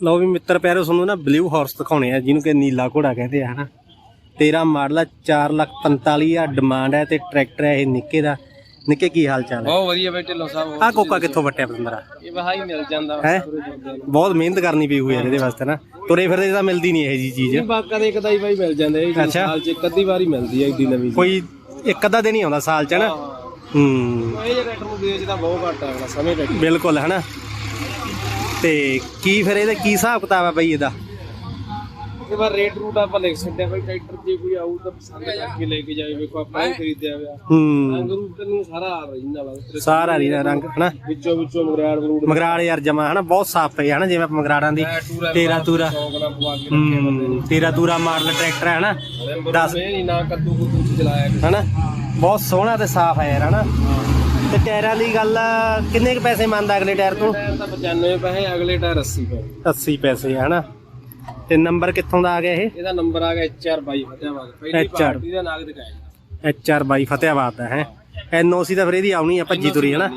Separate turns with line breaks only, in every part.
ਲਓ ਵੀ ਮਿੱਤਰ ਪਿਆਰੋ ਤੁਹਾਨੂੰ ਨਾ ਬਲੂ ਹਾਰਸ ਦਿਖਾਉਣੇ ਆ ਜਿਹਨੂੰ ਕਿ ਨੀਲਾ ਘੋੜਾ ਕਹਿੰਦੇ ਆ ਹਨਾ? 13 ਮਾਡਲ ਆ 4,45 ਆ ਡਿਮਾਂਡ ਹੈ ਤੇ ਟਰੈਕਟਰ ਹੈ ਇਹ ਨਿੱਕੇ ਦਾ। ਨਿੱਕੇ ਕੀ ਹਾਲ ਚਾਲ ਹੈ
ਬਹੁਤ ਵਧੀਆ ਬਈ ਢਿੱਲੋਂ ਸਾਹਿਬ
ਆ ਕੋਕਾ ਕਿੱਥੋਂ ਵੱਟਿਆ ਪਤੰਦਰਾ
ਇਹ ਵਹਾਈ ਮਿਲ ਜਾਂਦਾ।
ਹੈ? ਬਹੁਤ ਮਿਹਨਤ ਕਰਨੀ ਪਈ ਹੋਈ ਯਾਰ ਇਹਦੇ ਵਾਸਤੇ ਨਾ। ਤੁਰੇ ਫਿਰਦੇ ਤਾਂ ਮਿਲਦੀ ਨਹੀਂ ਇਹ ਜੀ ਚੀਜ਼।
ਬਾਕਾਂ ਦੇ ਹੀ ਬਾਈ ਮਿਲ ਜਾਂਦਾ ਇਹ
ਅੱਛਾ।
ਸਾਲ ਚ ਇੱਕ ਅੱਧੀ ਵਾਰੀ ਮਿਲਦੀ ਹੈ ਏਡੀ ਨਵੀਂ
ਕੋਈ ਇੱਕ ਅੱਧਾ ਦਿਨ ਹੀ ਆਉਂਦਾ ਸਾਲ ਚ ਨਾ। ਹੂੰ।
ਇਹ ਜਿਹੜਾ ਟਰੈਕਟਰ ਨੂੰ ਵੇਚਦਾ ਬਹੁਤ ਘੱਟ ਆਗਲਾ ਸਮੇਂ ਟਰੈਕਟਰ
ਬਿਲਕੁਲ ਹਨਾ? ਤੇ ਕੀ ਫਿਰ ਇਹਦਾ ਕੀ ਹਿਸਾਬ ਕਿਤਾਬ ਆ ਬਈ ਇਹਦਾ?
ਇਹ ਵਾਰ ਰੇਟ ਰੂਟ ਆਪਾਂ ਲਿਖ ਸਕਦੇ ਆ ਬਾਈ ਟਰੈਕਟਰ ਜੇ ਕੋਈ ਆਊ ਤਾਂ ਪਸੰਦ ਕਰਕੇ ਲੈ ਕੇ ਜਾਏ ਵੇਖੋ ਆਪਾਂ ਹੀ? ਖਰੀਦਿਆ ਹੋਇਆ।
ਹੂੰ।
ਰੰਗ ਰੂਪ ਤੇ ਨੂੰ ਸਾਰਾ ਆ ਰਹੀ ਨਾਲ
ਸਾਰਾ ਰੀ ਰੰਗ ਹਨਾ?
ਵਿੱਚੋਂ ਵਿੱਚੋਂ ਮਗਰਾੜ ਮਰੂੜ
ਮਗਰਾੜ ਯਾਰ ਜਮਾ ਹਨਾ? ਬਹੁਤ ਸਾਫ਼ ਪਈ ਹਨਾ? ਜਿਵੇਂ ਆਪਾਂ ਮਗਰਾੜਾਂ ਦੀ ਤੇਰਾ ਤੂਰਾ। ਹੂੰ ਤੇਰਾ ਤੂਰਾ ਮਾਡਲ ਟਰੈਕਟਰ ਹੈ ਹਨਾ?
ਨੇ
ਦੱਸ
ਇਹ ਨਹੀਂ ਨਾ ਕੱਦੂ ਕੁੱਦੂ ਚ ਚਲਾਇਆ।
ਹਨਾ? ਬਹੁਤ ਸੋਹਣਾ ਤੇ ਸਾਫ਼ ਹੈ ਯਾਰ ਹਨਾ? ਤੇ ਟਾਇਰਾਂ ਦੀ ਗੱਲ ਕਿੰਨੇ ਕ ਪੈਸੇ ਮੰਨਦਾ ਅਗਲੇ ਟਾਇਰ ਤੋਂ?
ਟਾਇਰ ਤਾਂ 95 ਪੈਸੇ ਅਗਲੇ ਟਾਇਰ 80 ਪੈਸੇ।
80 ਪੈਸੇ ਹਨਾ? ਤੇ ਨੰਬਰ ਕਿੱਥੋਂ ਦਾ ਆ ਗਿਆ ਇਹ?
ਇਹਦਾ ਨੰਬਰ ਆ ਗਿਆ HR22 ਫਤਿਆਬਾਦ। ਪਹਿਲੀ
HR
ਪਾਰਟੀ ਦਾ ਨਾਗ ਦਿਖਾਇਆ
HR 22 ਫਤਿਆਬਾਦ ਦਾ ਹੈ? ਐਨਓਸੀ ਤਾਂ ਫਿਰ ਇਹਦੀ ਆਉਣੀ ਆ ਭੱਜੀ ਤੁਰੀ ਹਨਾ?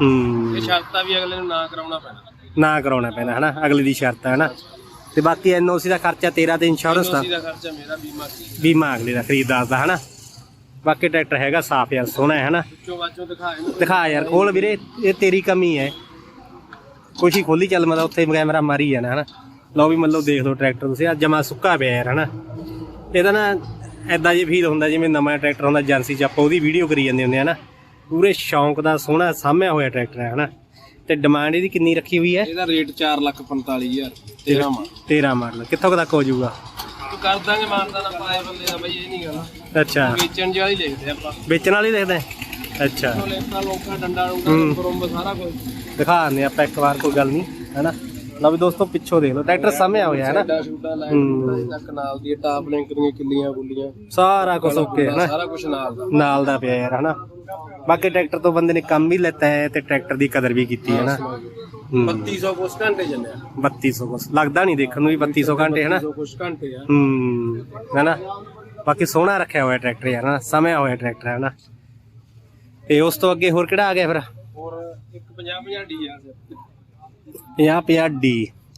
ਹੂੰ।
ਇਹ ਸ਼ਰਤਾਂ ਵੀ ਅਗਲੇ ਨੂੰ ਨਾ ਕਰਾਉਣਾ ਪੈਣਾ।
ਨਾ ਕਰਾਉਣਾ ਪੈਣਾ ਹਨਾ? ਅਗਲੀ ਦੀ ਸ਼ਰਤ ਹੈ ਹਨਾ? ਤੇ ਬਾਕੀ ਐਨਓਸੀ ਦਾ ਖਰਚਾ ਤੇਰਾ ਤੇ ਇੰਸ਼ੋਰੈਂਸ ਦਾ?
ਖਰਚਾ ਮੇਰਾ ਬੀਮਾ ਕੀ
ਬੀਮਾ ਅਗਲੇ ਦਾ ਖਰੀਦਦਾਰ ਦਾ ਹਨਾ? ਬਾਕੀ ਟਰੈਕਟਰ ਹੈਗਾ ਸਾਫ਼ ਯਾਰ ਸੋਹਣਾ ਹੈ ਹਨਾ? ਦਿਖਾ ਯਾਰ ਖੋਲ ਵੀਰੇ ਇਹ ਤੇਰੀ ਕਮੀ ਹੈ। ਕੁਛ ਹੀ ਖੋਲੀ ਚੱਲ ਮਤਲਬ ਉੱਥੇ ਕੈਮਰਾ ਮਾਰੀ ਜਾਣਾ ਹਨਾ? ਲਓ ਵੀ ਮਤਲਬ ਦੇਖ ਲਓ ਟਰੈਕਟਰ ਤੁਸੀਂ ਆ ਜਮਾ ਸੁੱਕਾ ਪਿਆ ਯਾਰ ਹਨਾ? ਇਹਦਾ ਨਾ ਐਦਾਂ ਜੇ ਫੀਲ ਹੁੰਦਾ ਜਿਵੇਂ ਨਵਾਂ ਟਰੈਕਟਰ ਹੁੰਦਾ ਏਜੰਸੀ 'ਚ ਆਪਾਂ ਉਹਦੀ ਵੀਡੀਓ ਕਰੀ ਜਾਂਦੇ ਹੁੰਦੇ ਆ ਨਾ ਪੂਰੇ ਸ਼ੌਂਕ ਦਾ ਸੋਹਣਾ ਸਾਹਮਿਆ ਹੋਇਆ ਟਰੈਕਟਰ ਹੈ ਹਨਾ? ਤੇ ਡਿਮਾਂਡ ਇਹਦੀ ਕਿੰਨੀ ਰੱਖੀ ਹੋਈ ਹੈ?
ਇਹਦਾ ਰੇਟ 445000 13 ਮਾ
13 ਮਾਡਲ। ਕਿੱਥੋਂ ਤੱਕ ਹੋ ਜਾਊਗਾ?
ਤੂੰ ਕਰ ਦਾਂਗੇ ਮਾਨਤਾ ਨਾ ਪਾਏ ਬੰਦੇ ਦਾ ਬਈ ਇਹ ਨਹੀਂ ਗੱਲ।
ਅੱਛਾ।
ਵੇਚਣ ਜਿਹੀ ਲਿਖਦੇ ਆਪਾਂ।
ਵੇਚਣ ਵਾਲੀ ਦੇਖਦੇ ਅੱਛਾ।
ਉਹ ਲੈਂਦਾ ਲੋਕਾਂ ਡੰਡਾ
ਹੂੰ।
ਡੁੰਡਾ ਕਰੋਂਬ ਸਾਰਾ ਕੁਝ
ਦਿਖਾ ਦਿੰਦੇ ਆਪਾਂ ਇੱਕ ਵਾਰ ਕੋਈ ਗੱਲ ਨਹੀਂ ਹੈਨਾ? ਲਓ ਵੀ ਦੋਸਤੋ ਪਿੱਛੋਂ ਦੇਖ ਲਓ। ਟਰੈਕਟਰ ਸਾਹਮਿਆ ਹੋਇਆ ਹੈ ਨਾ
ਲਾਈਨ
ਹੂੰ।
ਤੱਕ ਨਾਲ ਦੀ ਟਾਪ ਲਿੰਕ ਦੀਆਂ ਕਿੱਲੀਆਂ ਗੁੱਲੀਆਂ।
ਸਾਰਾ ਕੁਝ ਓਕੇ ਹੈ ਨਾ
ਸਾਰਾ ਕੁਝ ਨਾਲ ਦਾ।
ਨਾਲ ਦਾ ਪਿਆ ਯਾਰ ਹਨਾ? ਬਾਕੀ ਟਰੈਕਟਰ ਤੋਂ ਬੰਦੇ ਨੇ ਕੰਮ ਵੀ ਲੈਤਾ ਹੈ ਤੇ ਟਰੈਕਟਰ ਦੀ ਕਦਰ ਵੀ ਕੀਤੀ ਹੈ ਨਾ ਹੂੰ।
3200 ਕੁਛ ਘੰਟੇ ਚੱਲਿਆ।
3200 ਕੁਛ। ਲੱਗਦਾ ਨਹੀਂ ਦੇਖਣ ਨੂੰ ਵੀ 3200 ਘੰਟੇ ਹਨਾ?
3200 ਕੁਛ ਘੰਟੇ ਆ।
ਹੂੰ ਹੈਨਾ? ਬਾਕੀ ਸੋਹਣਾ ਰੱਖਿਆ ਹੋਇਆ ਟਰੈਕਟਰ ਯਾਰ ਨਾ ਸਮਿਆ ਹੋਇਆ ਟਰੈਕਟਰ ਹੈ ਨਾ ਤੇ ਉਸ ਤੋਂ ਅੱਗੇ ਹੋਰ ਕਿਹੜਾ ਆ ਗਿਆ ਫਿਰ?
ਹੋਰ ਇੱਕ 50 ਡੀ ਆ
50 50 ਡੀ।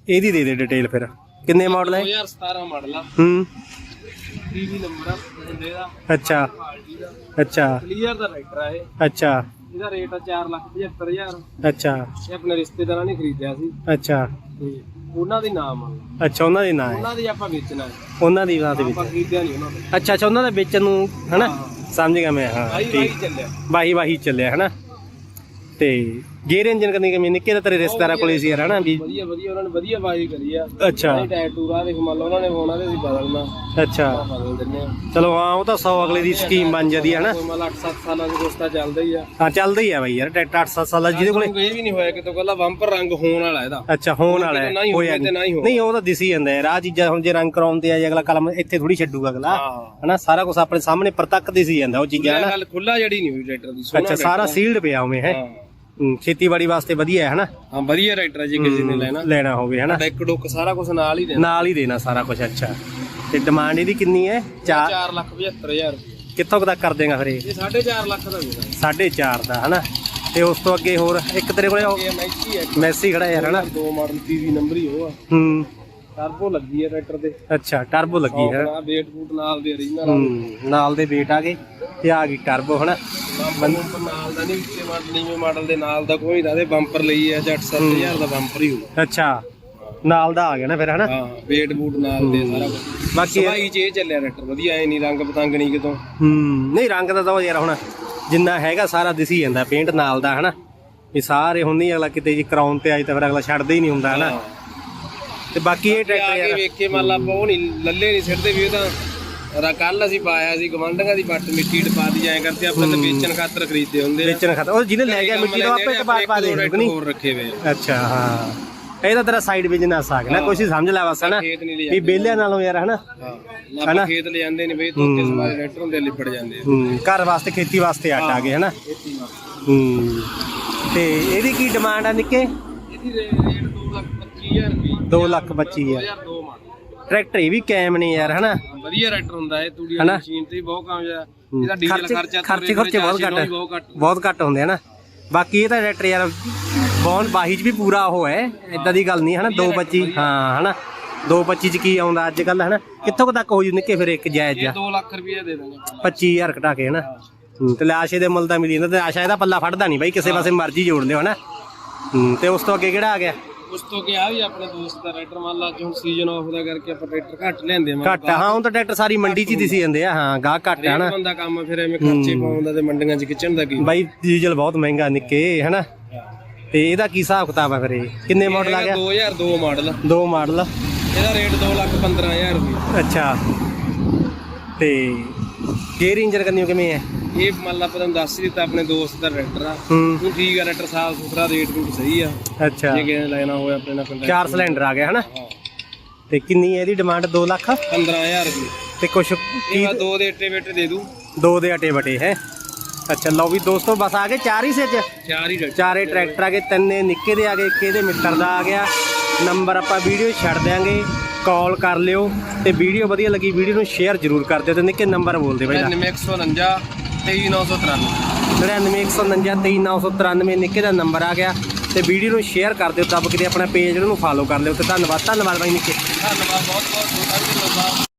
ਇਹਦੀ ਦੇ ਦੇ ਡਿਟੇਲ ਫਿਰ। ਕਿੰਨੇ ਮਾਡਲ ਹੈ?
2017 ਮਾਡਲ ਆ।
ਹੂੰ।
ਡੀਵੀ ਨੰਬਰ ਆ
ਅੱਛਾ। ਅੱਛਾ।
ਕਲੀਅਰ ਦਾ ਟਰੈਕਟਰ ਆ ਇਹ।
ਅੱਛਾ।
ਇਹਦਾ ਰੇਟ ਆ 475000
ਅੱਛਾ।
ਇਹ ਆਪਣੇ ਰਿਸ਼ਤੇਦਾਰਾਂ ਨੇ ਖਰੀਦਿਆ ਸੀ।
ਅੱਛਾ।
ਉਹਨਾਂ ਦੇ ਨਾਮ ਆ।
ਅੱਛਾ ਉਹਨਾਂ ਦੇ ਨਾਂ ਹੈ।
ਉਹਨਾਂ ਦੀ ਆਪਾਂ ਵੇਚਣਾ ਹੈ।
ਉਹਨਾਂ ਦੀ ਨਾਂ ਦੇ ਵਿੱਚ
ਆਪਾਂ ਖਰੀਦਿਆ ਨਹੀਂ ਉਹਨਾਂ ਤੋਂ।
ਅੱਛਾ ਅੱਛਾ ਉਹਨਾਂ ਦੇ ਵੇਚਣ ਨੂੰ ਹਨਾ? ਸਮਝ ਗਿਆ ਮੈਂ ਹਾਂ ਠੀਕ।
ਚੱਲਿਆ।
ਵਾਹੀ ਵਾਹੀ ਚੱਲਿਆ ਹਨਾ? ਤੇ ਗੇਅਰ ਇੰਜਨ ਕਰਨੀ ਕਿ ਨਿੱਕੇ ਦਾ ਤੇਰੇ ਰਿਸ਼ਤੇਦਾਰਾਂ ਕੋਲੇ ਸੀ ਯਾਰ ਹਨਾ ਵੀ?
ਵਧੀਆ ਵਧੀਆ ਉਹਨਾਂ ਨੇ ਵਧੀਆ ਬਾਈ ਕਰੀ ਆ।
ਅੱਛਾ।
ਇਹ ਟੈਟੂ ਆ ਦੇਖ ਮੰਨ ਲਓ ਉਹਨਾਂ ਨੇ ਹੋਣਾ ਤੇ ਅਸੀਂ ਬਦਲਣਾ।
ਅੱਛਾ।
ਆਪਾਂ ਬਦਲ ਦਿੰਨੇ ਆ
ਚਲੋ ਹਾਂ ਉਹ ਤਾਂ 100 ਅਗਲੇ ਦੀ ਸਕੀਮ ਬਣ ਜਾਂਦੀ ਹੈ ਹਨਾ
ਕੋਈ ਮੰਨ ਲਾ 8-7 ਸਾਲਾਂ ਦੀ ਕੋਸਤਾ ਚੱਲਦਾ ਹੀ ਆ।
ਹਾਂ ਚੱਲਦਾ ਹੀ ਆ ਬਾਈ ਯਾਰ ਟਰੈਕਟਰ 8-7 ਸਾਲ ਦਾ ਜਿਹਦੇ ਕੋਲੇ
ਕੋਈ ਵੀ ਨਹੀਂ ਹੋਇਆ ਕਿਤੋਂ ਕੱਲਾ ਬੰਪਰ ਰੰਗ ਹੋਣ ਵਾਲਾ ਇਹਦਾ।
ਅੱਛਾ ਹੋਣ ਵਾਲਾ ਹੈ
ਹੀ
ਹੋਇਆ
ਹੋਵੇ ਤੇ ਨਾ ਹੀ ਹੋਵੇ।
ਨਹੀਂ ਉਹ ਤਾਂ ਦਿਸੀ ਜਾਂਦਾ ਯਾਰ ਆ ਚੀਜ਼ਾਂ ਹੁਣ ਜੇ ਰੰਗ ਕਰਾਉਣ ਤੇ ਆ ਅਗਲਾ ਕਲਮ ਇੱਥੇ ਥੋੜੀ ਛੱਡੂਗਾ ਅਗਲਾ।
ਹਾਂ।
ਹਨਾ ਸਾਰਾ ਕੁਝ ਆਪਣੇ ਸਾਹਮਣੇ ਪ੍ਰਤੱਖ ਦਿਸੀ ਜਾਂਦਾ ਉਹ ਚੀਜ਼ਾਂ
ਇਹ
ਹਨਾ।
ਗੱਲ ਖੁੱਲਾ ਜੜੀ ਨਹੀਂ ਹੋਈ ਟਰੈਕਟਰ ਦੀ ਸੋਹਣਾ
ਅੱਛਾ ਸਾਰਾ ਸੀਲਡ ਪਿਆ ਉਵੇਂ ਹੈ।
ਹਾਂ।
ਖੇਤੀਬਾੜੀ ਵਾਸਤੇ ਵਧੀਆ ਹੈ ਹਨਾ?
ਹਾਂ ਵਧੀਆ ਰਾਈਟਰ ਜੇ ਕਿਸੇ ਨੇ ਲੈਣਾ।
ਲੈਣਾ ਹੋਵੇ ਹਨਾ?
ਡੈਕ ਡੁੱਕ ਸਾਰਾ ਕੁਝ ਨਾਲ ਹੀ ਦੇਣਾ।
ਨਾਲ ਹੀ ਦੇਣਾ ਸਾਰਾ ਕੁਝ ਅੱਛਾ। ਤੇ ਡਿਮਾਂਡ ਇਹਦੀ ਕਿੰਨੀ ਹੈ? 4
4 ਲੱਖ 75000
ਕਿੱਥੋਂ ਕੁ ਤੱਕ ਕਰ ਦੇਗਾ ਫਿਰ ਇਹ?
ਇਹ 4.5 ਲੱਖ ਦਾ ਦੇਣਾ
4.5 ਦਾ ਹਨਾ? ਤੇ ਉਸ ਤੋਂ ਅੱਗੇ ਹੋਰ ਇੱਕ ਤੇਰੇ ਕੋਲੇ ਉਹ
ਇਹ ਮੈਚੀ ਹੈ
ਮੈਸੀ ਖੜਾ ਯਾਰ ਹਨਾ?
ਦੋ ਮਾਡਲ ਟੀਵੀ ਨੰਬਰ ਹੀ ਉਹ ਆ।
ਹੂੰ।
ਟਰਬੋ ਲੱਗੀ ਹੈ ਟਰੈਕਟਰ ਤੇ।
ਅੱਛਾ ਟਰਬੋ ਲੱਗੀ ਹੈ।
ਆਪਣਾ ਵੇਟ ਬੂਟ ਨਾਲ ਦੇ ਰਹੀ ਨਾਲ।
ਹੂੰ ਨਾਲ ਦੇ ਵੇਟ ਆ ਗਏ। ਤੇ ਆ ਗਈ ਟਰਬੋ ਹਨਾ?
ਬੰਪਰ ਨਾਲ ਦਾ ਨਹੀਂ ਉੱਚੇ ਮਾਡਲ ਨੀਵੇਂ ਮਾਡਲ ਦੇ ਨਾਲ ਦਾ ਕੋਈ ਨਾ ਦੇ ਬੰਪਰ ਲਈ ਹੈ। 8-7000 ਦਾ ਬੰਪਰ ਹੀ ਹੋਊ।
ਅੱਛਾ। ਨਾਲ ਦਾ ਆ ਗਿਆ ਨਾ ਫਿਰ ਹਨਾ?
ਹਾਂ ਵੇਟ ਬੂਟ ਨਾਲ ਦੇ ਸਾਰਾ ਕੁਝ
ਬਾਕੀ
ਸਵਾਈ ਚ ਇਹ ਚੱਲਿਆ ਟਰੈਕਟਰ ਵਧੀਆ ਐ ਨਹੀਂ ਰੰਗ ਪਤੰਗ ਨਹੀਂ ਕਿਤੋਂ।
ਹੂੰ ਨਹੀਂ ਰੰਗ ਦਾ ਤਾਂ ਉਹ ਯਾਰ ਹੁਣ ਜਿੰਨਾ ਹੈਗਾ ਸਾਰਾ ਦਿਸੀ ਜਾਂਦਾ ਪੇਂਟ ਨਾਲ ਦਾ ਹਨਾ? ਵੀ ਸਾਰੇ ਹੁਣ ਨਹੀਂ ਅਗਲਾ ਕਿਤੇ ਜੀ ਕਰਾਉਣ ਤੇ ਆਈ ਤਾਂ ਫਿਰ ਅਗਲਾ ਛੱਡਦਾ ਹੀ ਨਹੀਂ ਹੁੰਦਾ ਹਨਾ? ਤੇ ਬਾਕੀ ਇਹ
ਆ
ਟਰੈਕਟਰ
ਕੇ
ਯਾਰ।
ਵੇਖ ਕੇ ਮੰਨ ਲਾ ਆਪਾਂ ਉਹ ਨਹੀਂ ਲੱਲੇ ਨਹੀਂ ਸਿੱਟਦੇ ਵੀ ਇਹ ਤਾਂ ਕੱਲ ਅਸੀਂ ਪਾਇਆ ਸੀ ਗਵੰਡਾਂ ਦੀ ਬੱਟ ਮਿੱਟੀ ਟਪਾ ਦੀ ਐ ਕਰਦੇ ਆਪਾਂ ਤਾਂ ਵੇਚਣ ਖਾਤਰ ਖਰੀਦਦੇ ਹੁੰਦੇ ਆ।
ਵੇਚਣ ਖਾਤਰ। ਉਹ ਜਿਹਨੇ ਲੈ ਗਿਆ ਮਿੱਟੀ ਦਾ ਆਪੇ ਟਪਾ ਪਾ ਦੇ ਨਹੀਂ?
ਹੋਰ ਰੱਖੇ ਵੇ
ਅੱਛਾ ਹਾਂ। ਇਹ ਤਾਂ ਤੇਰਾ ਸਾਈਡ ਬਿਜ਼ਨਸ ਆ ਗਿਆ ਨਾ ਕੁਛ ਹੀ ਸਮਝ ਲੈ ਬਸ ਹਨਾ?
ਖੇਤ ਨਹੀਂ
ਵੀ
ਲਿਆ
ਬੇਲਿਆਂ ਨਾਲੋਂ ਯਾਰ ਹਨਾ?
ਹਾਂ ਖੇਤ ਲੈ ਜਾਂਦੇ ਨੇ ਬਈ ਤੋਤੇ ਸਮਾਰੇ ਟਰੈਕਟਰ ਹੁੰਦੇ ਲਿਪੜ ਜਾਂਦੇ ਆ।
ਹੂੰ ਘਰ ਵਾਸਤੇ ਖੇਤੀ ਵਾਸਤੇ ਆਟ ਆ ਗਏ ਹਨਾ? ਹੂੰ ਤੇ ਇਹਦੀ ਕੀ ਡਿਮਾਂਡ ਆ ਨਿੱਕੇ?
ਇਹਦੀ ਰੇਟ 225000 ਰੁਪਏ
2 ਲੱਖ 25000
2002 ਮਾਡਲ।
ਟਰੈਕਟਰ ਇਹ ਵੀ ਕਾਇਮ ਨੇ ਯਾਰ ਹਨਾ?
ਵਧੀਆ ਟਰੈਕਟਰ ਹੁੰਦਾ ਇਹ ਤੂੜੀ
ਹਨਾ?
ਵਾਲੀ ਮਸ਼ੀਨ ਤੇ ਵੀ ਬਹੁਤ ਕਾਮਯਾਬ ਇਹਦਾ ਡੀਜ਼ਲ ਖਰਚਾ
ਖਰਚੇ ਖਰਚੇ ਬਹੁਤ ਘੱਟ
ਬਹੁਤ ਘੱਟ।
ਬਹੁਤ ਘੱਟ ਹੁੰਦੇ ਹਨਾ ਬਾਕੀ ਇਹ ਤਾਂ ਟਰੈਕਟਰ ਯਾਰ ਬੌਨ ਬਾਹੀ ਚ ਵੀ ਪੂਰਾ ਉਹ ਹੈ ਇਦਾਂ ਦੀ ਗੱਲ ਨਹੀਂ ਹਨਾ? 225 ਹਾਂ ਹਨਾ? 225 ਚ ਕੀ ਆਉਂਦਾ ਅੱਜ ਕੱਲ ਹਨਾ? ਕਿੱਥੋਂ ਕੁ ਤੱਕ ਹੋ ਜੂ ਨਿੱਕੇ ਫਿਰ ਇੱਕ ਜਾਇਜ਼
ਇਹ
ਜਾ
2 ਲੱਖ ਰੁਪਏ ਦੇ ਦਾਂਗੇ
25000 ਘਟਾ ਕੇ ਹਨਾ? ਹੂੰ, ਤੇ ਲੈ ਆਸ਼ੇ ਦੇ ਮੁੱਲ ਦਾ ਮਿਲੀ ਜਾਂਦਾ ਤੇ ਆਸ਼ਾ ਇਹਦਾ ਪੱਲਾ ਫੜਦਾ ਨਹੀਂ ਬਾਈ ਕਿਸੇ ਪਾਸੇ ਮਰਜ਼ੀ ਜੋੜ ਲਿਓ ਹਨਾ? ਹੂੰ, ਤੇ ਉਸ ਤੋਂ ਅੱਗੇ ਕਿਹੜਾ ਆ ਗਿਆ?
ਉਸ ਤੋਂ ਕਿ ਆ ਵੀ ਆਪਣੇ ਦੋਸਤ ਦਾ ਟਰੈਕਟਰ ਮੰਨ ਲਾ ਅੱਜ ਹੁਣ ਸੀਜ਼ਨ ਆਫ ਦਾ ਕਰਕੇ ਆਪਾਂ ਟਰੈਕਟਰ ਘੱਟ ਲੈਂਦੇ ਆ
ਘੱਟ ਹਾਂ ਹੁਣ ਤਾਂ ਟਰੈਕਟਰ ਸਾਰੀ ਮੰਡੀ ਚ ਹੀ ਦਿਸੀ ਜਾਂਦੇ ਆ ਹਾਂ ਗਾਹ ਘੱਟ ਆ ਹਨਾ।
ਬੰਦਾ ਕੰਮ ਫਿਰ ਐਵੇਂ ਖਰਚੇ ਪਾਉਂਦਾ ਤੇ ਮੰਡੀਆਂ 'ਚ ਖਿੱਚਣ ਦਾ ਕੀ
ਬਾਈ ਡੀਜ਼ਲ ਬਹੁਤ ਮਹਿੰਗਾ ਨਿੱਕੇ ਹਨਾ। ਤੇ ਇਹਦਾ ਕੀ ਹਿਸਾਬ ਕਿਤਾਬ ਆ ਫਿਰ ਇਹ? ਕਿੰਨੇ ਮਾਡਲ ਆ ਗਿਆ?
2002 ਮਾਡਲ
ਦੋ ਮਾਡਲ
ਇਹਦਾ ਰੇਟ 2 ਲੱਖ 15000 ਰੁਪਏ
ਅੱਛਾ। ਤੇ ਗੇਅਰ ਇੰਜਨ ਕਰਨੀ ਕਿਵੇਂ ਹੈ
ਇਹ ਮੰਨ ਲਾ ਆਪਾਂ ਤੁਹਾਨੂੰ ਦੱਸ ਹੀ ਦਿੱਤਾ ਆਪਣੇ ਦੋਸਤ ਦਾ ਟਰੈਕਟਰ ਆ।
ਹੂੰ।
ਠੀਕ ਆ ਟਰੈਕਟਰ ਸਾਫ਼ ਸੁਥਰਾ ਰੇਟ ਰੂਟ ਸਹੀ ਆ।
ਅੱਛਾ।
ਜੇ ਕਿਸੇ ਨੇ ਲੈਣਾ ਹੋਵੇ ਆਪਣੇ ਨਾਲ ਕੰਟੈਕਟ
ਚਾਰ ਸਿਲੰਡਰ ਆ ਗਿਆ ਹਨਾ? ਤੇ ਕਿੰਨੀ ਹੈ ਇਹਦੀ ਡਿਮਾਂਡ 2 ਲੱਖ?
15000 ਰੁਪਏ
ਤੇ ਕੁਛ
ਇਹ ਮੈਂ ਦੋ ਦੇ ਇੱਟੇ ਵੇਟੇ ਦੇ ਦੂੰ।
ਦੋ ਦੇ ਅਟੇ ਬਟੇ ਹੈ? ਅੱਛਾ ਲਓ ਵੀ ਦੋਸਤੋ ਬਸ ਆ ਗਏ ਚਾਰ ਹੀ ਸੱਚ
ਚਾਰ ਹੀ ਟਰੈਕਟਰ
ਚਾਰੇ ਟਰੈਕਟਰ ਆ ਗਏ ਤਿੰਨੇ ਨਿੱਕੇ ਦੇ ਆ ਗਏ ਇੱਕ ਇਹਦੇ ਮਿੱਤਰ ਦਾ ਆ ਗਿਆ। ਨੰਬਰ ਆਪਾਂ ਵੀਡੀਓ 'ਚ ਛੱਡ ਦਿਆਂਗੇ। ਕਾਲ ਕਰ ਲਿਓ ਤੇ ਵੀਡੀਓ ਵਧੀਆ ਲੱਗੀ ਵੀਡੀਓ ਨੂੰ ਸ਼ੇਅਰ ਜ਼ਰੂਰ ਕਰ ਦਿਓ ਤੇ ਨਿੱਕੇ ਨੰਬਰ ਬੋਲ ਦੇ ਬਾਈ ਦਾ।
9149 23993
9919239993 ਨਿੱਕੇ ਦਾ ਨੰਬਰ ਆ ਗਿਆ ਤੇ ਵੀਡੀਓ ਨੂੰ ਸ਼ੇਅਰ ਕਰ ਦਿਓ ਦੱਬ ਕੇ ਆਪਣਾ ਪੇਜ ਨੂੰ ਫਾਲੋ ਕਰ ਲਿਓ ਤੇ ਧੰਨਵਾਦ ਧੰਨਵਾਦ ਬਾਈ ਨਿੱਕੇ।
ਧੰਨਵਾਦ ਬਹੁਤ ਬਹੁਤ